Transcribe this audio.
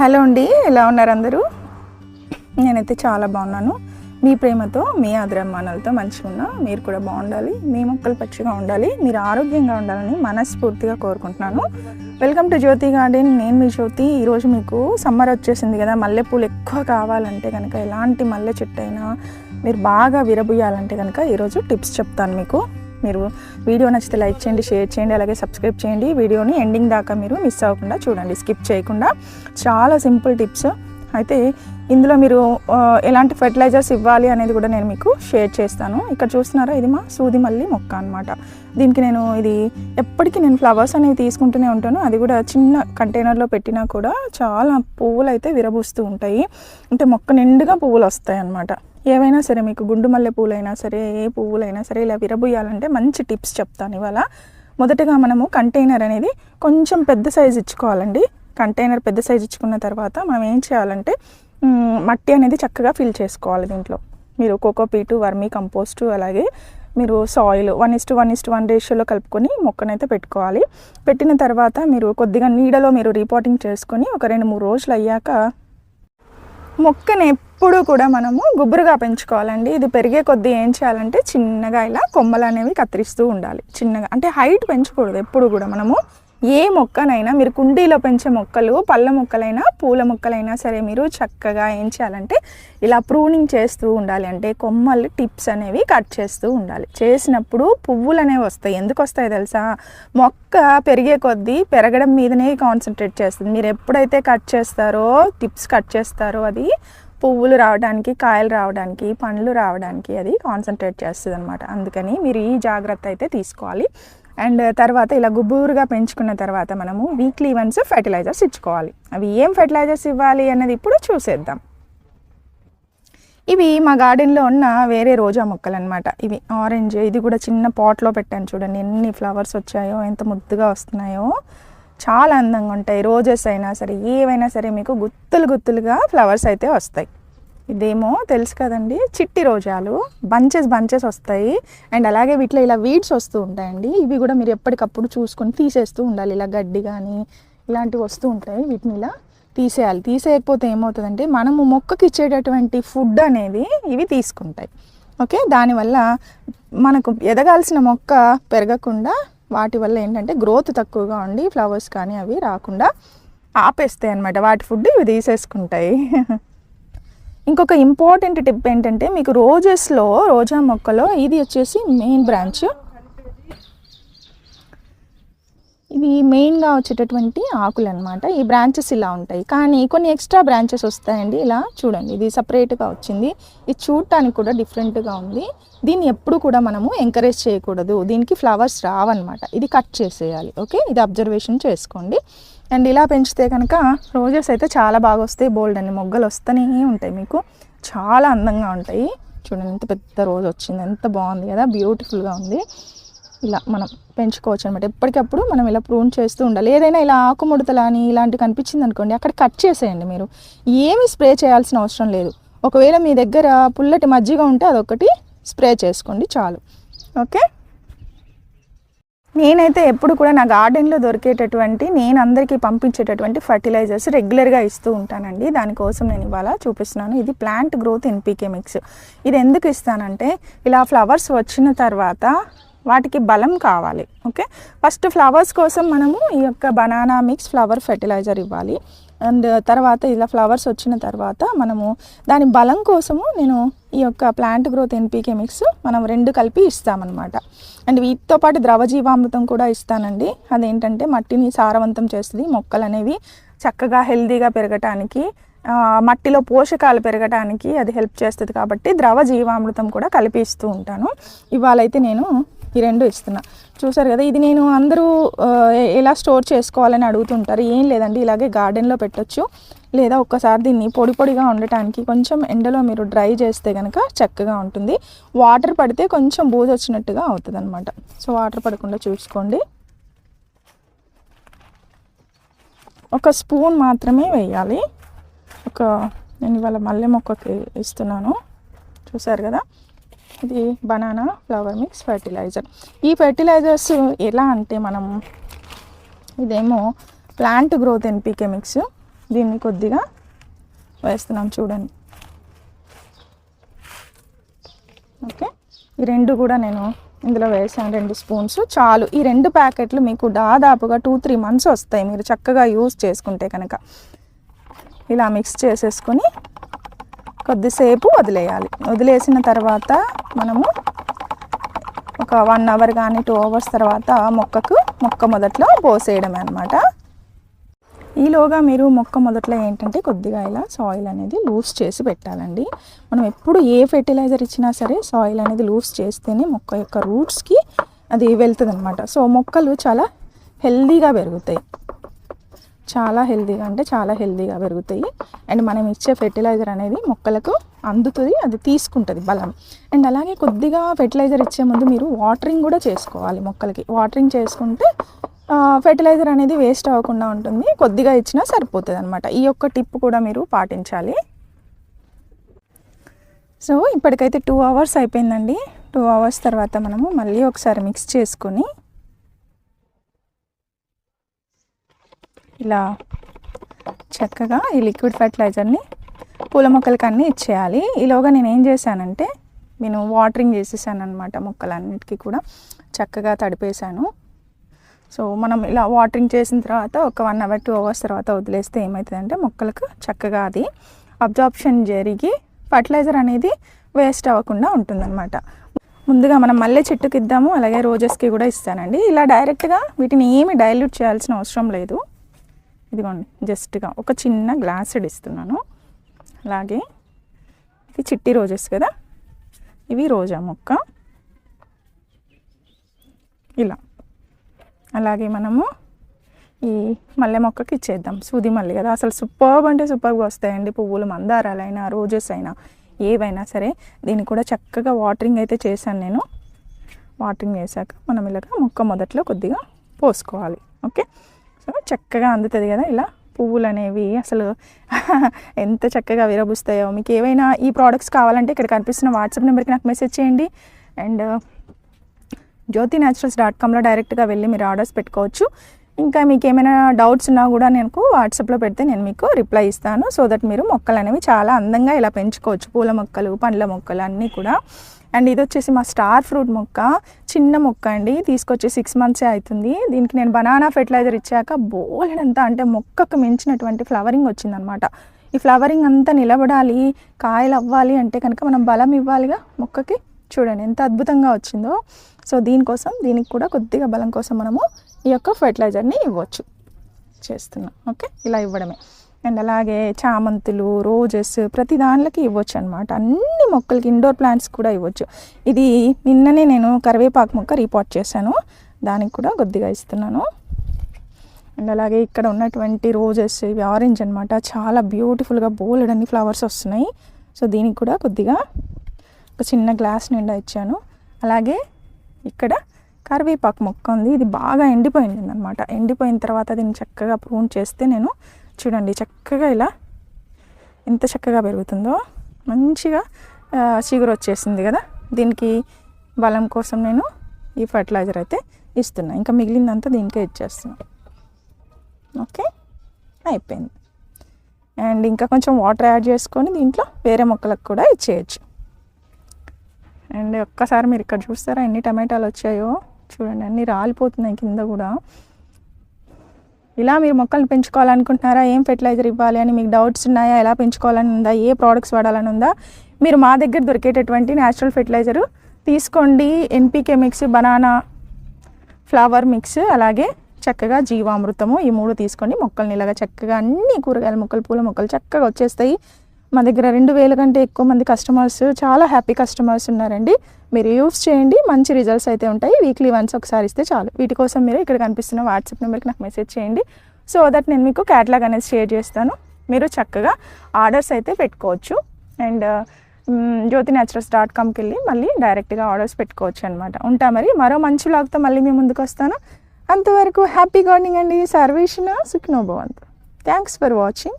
Hello అండి ఎలా ఉన్నారు అందరూ? నేనైతే చాలా బాగున్నాను. మీ ప్రేమతో మీ ఆదరమానాలతో మంచిగా ఉన్నా మీరు కూడా బాగుండాలి. మీ మొక్కలు పచ్చిగా ఉండాలి. మీరు ఆరోగ్యంగా ఉండాలని మనస్ఫూర్తిగా కోరుకుంటున్నాను. వెల్కమ్ టు జ్యోతి గార్డెన్ నేను మీ జ్యోతి. ఈరోజు మీకు సమ్మర్ వచ్చేసింది కదా. మల్లెపూలు ఎక్కువ కావాలంటే కనుక ఎలాంటి మల్లె చెట్టు అయినా మీరు బాగా విరబుయ్యాలంటే కనుక ఈరోజు టిప్స్ చెప్తాను మీకు. మీరు వీడియో నచ్చితే లైక్ చేయండి షేర్ చేయండి అలాగే సబ్స్క్రైబ్ చేయండి. వీడియోని ఎండింగ్ దాకా మీరు మిస్ అవ్వకుండా చూడండి స్కిప్ చేయకుండా. చాలా సింపుల్ టిప్స్. అయితే ఇందులో మీరు ఎలాంటి ఫెర్టిలైజర్స్ ఇవ్వాలి అనేది కూడా నేను మీకు షేర్ చేస్తాను. ఇక్కడ చూస్తున్నారా? ఇది మా సూది మల్లి మొక్క అనమాట దీనికి నేను ఇది ఎప్పటికీ నేను ఫ్లవర్స్ అనేవి తీసుకుంటూనే ఉంటాను. అది కూడా చిన్న కంటైనర్లో పెట్టినా కూడా చాలా పువ్వులు అయితే విరబూస్తూ ఉంటాయి. అంటే మొక్క నిండుగా పువ్వులు వస్తాయి అన్నమాట ఏవైనా సరే మీకు గుండు మల్లె పూలైనా సరే ఏ పువ్వులైనా సరే ఇలా విరబుయ్యాలంటే మంచి టిప్స్ చెప్తాను ఇవాళ. మొదటగా మనము కంటైనర్ అనేది కొంచెం పెద్ద సైజు ఇచ్చుకోవాలండి. కంటైనర్ పెద్ద సైజు ఇచ్చుకున్న తర్వాత మనం ఏం చేయాలంటే మట్టి అనేది చక్కగా ఫిల్ చేసుకోవాలి దీంట్లో. మీరు కోకోపీటు వర్మీ కంపోస్టు అలాగే మీరు soil one is to one is to one రేషియోలో కలుపుకొని మొక్కనైతే పెట్టుకోవాలి. పెట్టిన తర్వాత మీరు కొద్దిగా నీడలో మీరు రిపోర్టింగ్ చేసుకొని ఒక రెండు మూడు రోజులు అయ్యాక మొక్కని ఎప్పుడు కూడా మనము గుబురుగా పెంచుకోవాలండి. ఇది పెరిగే కొద్దీ ఏం చేయాలంటే చిన్నగా ఇలా కొమ్మలు అనేవి కత్తిరిస్తూ ఉండాలి. చిన్నగా అంటే హైట్ పెంచకూడదు ఎప్పుడు కూడా మనము. ఏ మొక్కనైనా మీరు కుండీలో పెంచే మొక్కలు పళ్ళ మొక్కలైనా పూల మొక్కలైనా సరే మీరు చక్కగా ఏం చేయాలంటే ఇలా ప్రూనింగ్ చేస్తూ ఉండాలి. అంటే కొమ్మలు టిప్స్ అనేవి కట్ చేస్తూ ఉండాలి. చేసినప్పుడు పువ్వులు అనేవి వస్తాయి. ఎందుకు వస్తాయి తెలుసా? మొక్క పెరిగే కొద్దీ పెరగడం మీదనే కాన్సన్ట్రేట్ చేస్తుంది. మీరు ఎప్పుడైతే కట్ చేస్తారో టిప్స్ కట్ చేస్తారో అది పువ్వులు రావడానికి కాయలు రావడానికి పండ్లు రావడానికి అది కాన్సన్ట్రేట్ చేస్తుంది అనమాట అందుకని మీరు ఈ జాగ్రత్త అయితే తీసుకోవాలి. అండ్ తర్వాత ఇలా గుబూరుగా పెంచుకున్న తర్వాత మనము వీక్లీ వన్స్ ఫెర్టిలైజర్స్ ఇచ్చుకోవాలి. అవి ఏం ఫెర్టిలైజర్స్ ఇవ్వాలి అన్నది ఇప్పుడు చూసేద్దాం. ఇవి మా గార్డెన్లో ఉన్న వేరే రోజా మొక్కలు అనమాట ఇవి ఆరెంజ్ ఇది కూడా చిన్న పాట్లో పెట్టాను చూడండి ఎన్ని ఫ్లవర్స్ వచ్చాయో ఎంత ముద్దుగా వస్తున్నాయో. చాలా అందంగా ఉంటాయి. రోజెస్ అయినా సరే ఏవైనా సరే మీకు గుత్తులు గుత్తులుగా ఫ్లవర్స్ అయితే వస్తాయి. ఇదేమో తెలుసు కదండి చిట్టి రోజాలు. బంచెస్ బంచెస్ వస్తాయి. అండ్ అలాగే వీటిలో ఇలా వీడ్స్ వస్తూ ఉంటాయండి. ఇవి కూడా మీరు ఎప్పటికప్పుడు చూసుకొని తీసేస్తూ ఉండాలి. ఇలా గడ్డి కానీ ఇలాంటివి వస్తూ ఉంటాయి. వీటిని ఇలా తీసేయాలి. తీసేయకపోతే ఏమవుతుందంటే మనము మొక్కకి ఇచ్చేటటువంటి ఫుడ్ అనేది ఇవి తీసుకుంటాయి. ఓకే? దానివల్ల మనకు ఎదగాల్సిన మొక్క పెరగకుండా వాటి వల్ల ఏంటంటే గ్రోత్ తక్కువగా ఉండి ఫ్లవర్స్ కానీ అవి రాకుండా ఆపేస్తాయి అనమాట వాటి ఫుడ్ ఇవి తీసేసుకుంటాయి. ఇంకొక ఇంపార్టెంట్ టిప్ ఏంటంటే మీకు రోజెస్లో రోజా మొక్కలో ఇది వచ్చేసి మెయిన్ బ్రాంచ్ ఇవి మెయిన్గా వచ్చేటటువంటి ఆకులు అనమాట ఈ బ్రాంచెస్ ఇలా ఉంటాయి. కానీ కొన్ని ఎక్స్ట్రా బ్రాంచెస్ వస్తాయండి. ఇలా చూడండి. ఇది సపరేట్గా వచ్చింది. ఇది చూడటానికి కూడా డిఫరెంట్గా ఉంది. దీన్ని ఎప్పుడు కూడా మనము ఎంకరేజ్ చేయకూడదు. దీనికి ఫ్లవర్స్ రావన్నమాట. ఇది కట్ చేసేయాలి. ఓకే? ఇది అబ్జర్వేషన్ చేసుకోండి. అండ్ ఇలా పెంచితే కనుక రోజెస్ అయితే చాలా బాగా వస్తాయి. బోల్డ్ అని మొగ్గలు వస్తూనే ఉంటాయి మీకు. చాలా అందంగా ఉంటాయి. చూడండి ఎంత పెద్ద రోజు వచ్చింది. ఎంత బాగుంది కదా. బ్యూటిఫుల్గా ఉంది. ఇలా మనం పెంచుకోవచ్చు అనమాట ఎప్పటికప్పుడు మనం ఇలా ప్రూన్ చేస్తూ ఉండాలి. ఏదైనా ఇలా ఆకుముడతలు అని ఇలాంటివి కనిపించింది అనుకోండి అక్కడ కట్ చేసేయండి మీరు. ఏమి స్ప్రే చేయాల్సిన అవసరం లేదు. ఒకవేళ మీ దగ్గర పుల్లటి మజ్జిగ ఉంటే అదొకటి స్ప్రే చేసుకోండి చాలు. ఓకే? నేనైతే ఎప్పుడు కూడా నా గార్డెన్లో దొరికేటటువంటి నేను అందరికీ పంపించేటటువంటి ఫర్టిలైజర్స్ రెగ్యులర్గా ఇస్తూ ఉంటానండి. దానికోసం నేను ఇవాళ చూపిస్తున్నాను. ఇది ప్లాంట్ గ్రోత్ ఎన్పీకే మిక్స్. ఇది ఎందుకు ఇస్తానంటే ఇలా ఫ్లవర్స్ వచ్చిన తర్వాత వాటికి బలం కావాలి ఓకే? ఫస్ట్ ఫ్లవర్స్ కోసం మనము ఈ యొక్క బనానా మిక్స్ ఫ్లవర్ ఫెర్టిలైజర్ ఇవ్వాలి. అండ్ తర్వాత ఇలా ఫ్లవర్స్ వచ్చిన తర్వాత మనము దాని బలం కోసము నేను ఈ యొక్క ప్లాంట్ గ్రోత్ ఎన్పీకే మిక్స్ మనం రెండు కలిపి ఇస్తామన్నమాట. అండ్ వీటితో పాటు ద్రవజీవామృతం కూడా ఇస్తానండి. అదేంటంటే మట్టిని సారవంతం చేస్తుంది. మొక్కలు అనేవి చక్కగా హెల్దీగా పెరగటానికి మట్టిలో పోషకాలు పెరగటానికి అది హెల్ప్ చేస్తుంది కాబట్టి ద్రవ జీవామృతం కూడా కలిపి ఇస్తూ ఉంటాను. ఇవాళైతే నేను ఈ రెండు ఇస్తున్నా. చూసారు కదా ఇది నేను అందరూ ఎలా స్టోర్ చేసుకోవాలని అడుగుతుంటారు. ఏం లేదండి ఇలాగే గార్డెన్లో పెట్టొచ్చు. లేదా ఒక్కసారి దీన్ని పొడి పొడిగా ఉండటానికి కొంచెం ఎండలో మీరు డ్రై చేస్తే కనుక చక్కగా ఉంటుంది. వాటర్ పడితే కొంచెం బూజు వచ్చినట్టుగా అవుతుంది అనమాట సో వాటర్ పడకుండా చూసుకోండి. ఒక స్పూన్ మాత్రమే వేయాలి. ఒక నేను ఇవాళ మల్లె మొక్కకి ఇస్తున్నాను. చూసారు కదా ఇది బనానా ఫ్లవర్ మిక్స్ ఫర్టిలైజర్ ఈ ఫర్టిలైజర్స్ ఎలా అంటే మనం ఇదేమో ప్లాంట్ గ్రోత్ ఎన్పీకే మిక్స్ దీన్ని కొద్దిగా వేస్తున్నాం చూడండి. ఓకే. ఈ రెండు కూడా నేను ఇందులో వేసాను రెండు స్పూన్స్ చాలు. ఈ రెండు ప్యాకెట్లు మీకు దాదాపుగా టూ త్రీ మంత్స్ వస్తాయి. మీరు చక్కగా యూస్ చేసుకుంటే కనుక. ఇలా మిక్స్ చేసేసుకొని కొద్దిసేపు వదిలేయాలి. వదిలేసిన తర్వాత మనము ఒక వన్ అవర్ కానీ టూ అవర్స్ తర్వాత మొక్కకు మొక్క మొదట్లో పోసేయడమే అనమాట ఈలోగా మీరు మొక్క మొదట్లో ఏంటంటే కొద్దిగా ఇలా సాయిల్ అనేది లూజ్ చేసి పెట్టాలండి. మనం ఎప్పుడు ఏ ఫెర్టిలైజర్ ఇచ్చినా సరే సాయిల్ అనేది లూజ్ చేస్తేనే మొక్క యొక్క రూట్స్కి అది వెళ్తుంది అనమాట సో మొక్కలు చాలా హెల్దీగా పెరుగుతాయి. చాలా హెల్దీగా అంటే చాలా హెల్దీగా పెరుగుతాయి. అండ్ మనం ఇచ్చే ఫెర్టిలైజర్ అనేది మొక్కలకు అందుతుంది అది తీసుకుంటుంది బలం. అండ్ అలాగే కొద్దిగా ఫెర్టిలైజర్ ఇచ్చే ముందు మీరు వాటరింగ్ కూడా చేసుకోవాలి మొక్కలకి. వాటరింగ్ చేసుకుంటే ఫెర్టిలైజర్ అనేది వేస్ట్ అవ్వకుండా ఉంటుంది. కొద్దిగా ఇచ్చినా సరిపోతుంది అనమాట ఈ యొక్క టిప్ కూడా మీరు పాటించాలి. సో ఇప్పటికైతే టూ అవర్స్ అయిపోయిందండి. టూ అవర్స్ తర్వాత మనము మళ్ళీ ఒకసారి మిక్స్ చేసుకొని ఇలా చక్కగా ఈ లిక్విడ్ ఫర్టిలైజర్ని పూల మొక్కలకి అన్నీ ఇచ్చేయాలి. ఈలోగా నేను ఏం చేశానంటే నేను వాటరింగ్ చేసేసాను అనమాట మొక్కలన్నిటికీ కూడా. చక్కగా తడిపేశాను. సో మనం ఇలా వాటరింగ్ చేసిన తర్వాత ఒక వన్ అవర్ టూ అవర్స్ తర్వాత వదిలేస్తే ఏమవుతుందంటే మొక్కలకు చక్కగా అది అబ్జార్ప్షన్ జరిగి ఫర్టిలైజర్ అనేది వేస్ట్ అవ్వకుండా ఉంటుందన్నమాట. ముందుగా మనం మల్లె చెట్టుకి ఇద్దాము అలాగే రోజెస్కి కూడా ఇస్తానండి. ఇలా డైరెక్ట్గా వీటిని ఏమి డైల్యూట్ చేయాల్సిన అవసరం లేదు. ఇదిగోండి జస్ట్గా ఒక చిన్న గ్లాస్ ఇస్తున్నాను అలాగే ఇది చిట్టి రోజెస్ కదా? ఇవి రోజా మొక్క? ఇలా. అలాగే మనము ఈ మల్లె మొక్కకి ఇచ్చేద్దాం. సూది మల్లె కదా? అసలు సూపర్బ్ అంటే సూపర్గా వస్తాయండి పువ్వులు మందారాలైనా రోజెస్ అయినా. ఏవైనా సరే దీన్ని కూడా చక్కగా వాటరింగ్ అయితే చేశాను నేను. వాటరింగ్ చేశాక మనం ఇలాగ మొక్క మొదట్లో కొద్దిగా పోసుకోవాలి. ఓకే? సో చక్కగా అందుతుంది కదా ఇలా పువ్వులు అనేవి అసలు ఎంత చక్కగా విరబుస్తాయో. మీకు ఏవైనా ఈ ప్రోడక్ట్స్ కావాలంటే ఇక్కడ కనిపిస్తున్న వాట్సాప్ నెంబర్కి నాకు మెసేజ్ చేయండి. అండ్ జ్యోతి న్యాచురల్స్ డాట్ కామ్లో డైరెక్ట్గా వెళ్ళి మీరు ఆర్డర్స్ పెట్టుకోవచ్చు. ఇంకా మీకు ఏమైనా డౌట్స్ ఉన్నా కూడా నేను వాట్సాప్లో పెడితే నేను మీకు రిప్లై ఇస్తాను. సో దట్ మీరు మొక్కలు అనేవి చాలా అందంగా ఇలా పెంచుకోవచ్చు. పూల మొక్కలు పండ్ల మొక్కలు అన్నీ కూడా. అండ్ ఇది వచ్చేసి మా స్టార్ ఫ్రూట్ మొక్క. చిన్న మొక్క అండి. తీసుకొచ్చి సిక్స్ మంత్సే అవుతుంది దీనికి నేను బనానా ఫెర్టిలైజర్ ఇచ్చాక బోలెడంతా అంటే మొక్కకు మించినటువంటి ఫ్లవరింగ్ వచ్చిందనమాట. ఈ ఫ్లవరింగ్ అంతా నిలబడాలి కాయలు అవ్వాలి అంటే కనుక మనం బలం ఇవ్వాలిగా మొక్కకి. చూడండి ఎంత అద్భుతంగా వచ్చిందో. సో దీనికోసం దీనికి కూడా కొద్దిగా బలం కోసం మనము ఈ యొక్క ఫెర్టిలైజర్ని ఇవ్వచ్చు. చేస్తున్నాం. ఓకే? ఇలా ఇవ్వడమే. అండ్ అలాగే చామంతులు రోజెస్ ప్రతి దాంట్లోకి ఇవ్వచ్చు అనమాట అన్ని మొక్కలకి ఇండోర్ ప్లాంట్స్ కూడా ఇవ్వచ్చు. ఇది నిన్ననే నేను కరివేపాకు మొక్క రిపోర్ట్ చేశాను. దానికి కూడా కొద్దిగా ఇస్తున్నాను. అండ్ అలాగే ఇక్కడ ఉన్నటువంటి రోజెస్ ఇవి ఆరెంజ్ అనమాట చాలా బ్యూటిఫుల్గా బోల్డ్ అన్ని ఫ్లవర్స్ వస్తున్నాయి. సో దీనికి కూడా కొద్దిగా ఒక చిన్న గ్లాస్ నిండా ఇచ్చాను. అలాగే ఇక్కడ కరివేపాకు మొక్క ఉంది. ఇది బాగా ఎండిపోయింది అనమాట ఎండిపోయిన తర్వాత దీన్ని చక్కగా ప్రూన్ చేస్తే నేను చూడండి చక్కగా ఇలా ఎంత చక్కగా పెరుగుతుందో మంచిగా చిగురు వచ్చేసింది కదా? దీనికి బలం కోసం నేను ఈ ఫర్టిలైజర్ అయితే ఇస్తున్నా. ఇంకా మిగిలిందంతా దీనికే ఇచ్చేస్తున్నాను ఓకే? అయిపోయింది. అండ్ ఇంకా కొంచెం వాటర్ యాడ్ చేసుకొని దీంట్లో వేరే మొక్కలకు కూడా ఇచ్చేయచ్చు. అండ్ ఒక్కసారి మీరు ఇక్కడ చూస్తారా ఎన్ని టమాటాలు వచ్చాయో? చూడండి అన్నీ రాలిపోతున్నాయి కింద కూడా. ఇలా మీరు మొక్కలను పెంచుకోవాలనుకుంటున్నారా? ఏం ఫెర్టిలైజర్ ఇవ్వాలి అని మీకు డౌట్స్ ఉన్నాయా? ఎలా పెంచుకోవాలని ఉందా? ఏ ప్రోడక్ట్స్ వాడాలని ఉందా? మీరు మా దగ్గర దొరికేటటువంటి న్యాచురల్ ఫెర్టిలైజర్ తీసుకోండి. NPK mix banana flower mix అలాగే చక్కగా జీవామృతము ఈ మూడు తీసుకోండి. మొక్కల్ని ఇలాగా చక్కగా అన్ని కూరగాయల మొక్కలు పూల మొక్కలు చక్కగా వచ్చేస్తాయి. మా దగ్గర రెండు వేల కంటే ఎక్కువ మంది కస్టమర్స్ చాలా హ్యాపీ కస్టమర్స్ ఉన్నారండి. మీరు యూస్ చేయండి మంచి రిజల్ట్స్ అయితే ఉంటాయి. వీక్లీ వన్స్ ఒకసారి ఇస్తే చాలు. వీటి కోసం మీరు ఇక్కడ కనిపిస్తున్న వాట్సాప్ నెంబర్కి నాకు మెసేజ్ చేయండి. సో దట్ నేను మీకు క్యాటలాగ్ అనేది షేర్ చేస్తాను. మీరు చక్కగా ఆర్డర్స్ అయితే పెట్టుకోవచ్చు. అండ్ జ్యోతి న్యాచురల్స్ డాట్ కామ్కి వెళ్ళి మళ్ళీ డైరెక్ట్గా ఆర్డర్స్ పెట్టుకోవచ్చు అనమాట ఉంటా మరి. మరో మంచి లాగ్తో మళ్ళీ మేము ముందుకు వస్తాను. అంతవరకు హ్యాపీ గార్డెనింగ్ అండి. సర్వేషణ సుఖ్నోభవంత్. Thanks for watching